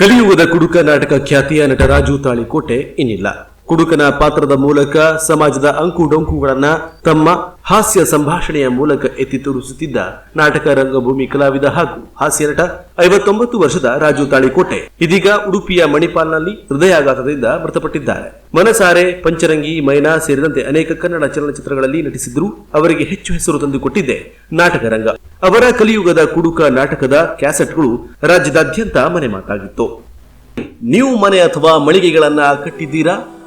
ಕಲಿಯುಗದ ಕುಡುಕ ನಾಟಕ ಖ್ಯಾತಿಯ ನಟ ರಾಜು ತಾಳಿಕೋಟೆ ಇನ್ನಿಲ್ಲ. ಕುಡುಕನ ಪಾತ್ರದ ಮೂಲಕ ಸಮಾಜದ ಅಂಕು ಡೊಂಕುಗಳನ್ನ ತಮ್ಮ ಹಾಸ್ಯ ಸಂಭಾಷಣೆಯ ಮೂಲಕ ಎತ್ತಿ ತೋರಿಸುತ್ತಿದ್ದ ನಾಟಕ ರಂಗಭೂಮಿ ಕಲಾವಿದ ಹಾಗೂ ಹಾಸ್ಯ ನಟ ಐವತ್ತೊಂಬತ್ತು ವರ್ಷದ ರಾಜು ತಾಳಿಕೋಟೆ. ಇದೀಗ ಉಡುಪಿಯ ಮಣಿಪಾಲ್ನಲ್ಲಿ ಹೃದಯಾಘಾತದಿಂದ ಮೃತಪಟ್ಟಿದ್ದಾರೆ. ಮನಸಾರೆ, ಪಂಚರಂಗಿ, ಮೈನಾ ಸೇರಿದಂತೆ ಅನೇಕ ಕನ್ನಡ ಚಲನಚಿತ್ರಗಳಲ್ಲಿ ನಟಿಸಿದ್ರು ಅವರಿಗೆ ಹೆಚ್ಚು ಹೆಸರು ತಂದುಕೊಟ್ಟಿದ್ದೆ ನಾಟಕ ರಂಗ. ಅವರ ಕಲಿಯುಗದ ಕುಡುಕ ನಾಟಕದ ಕ್ಯಾಸೆಟ್ಗಳು ರಾಜ್ಯದಾದ್ಯಂತ ಮನೆ ಮಾತಾಗಿತ್ತು. ನೀವು ಮನೆ ಅಥವಾ ಮಳಿಗೆಗಳನ್ನ ಕಟ್ಟಿದ್ದೀರಾ?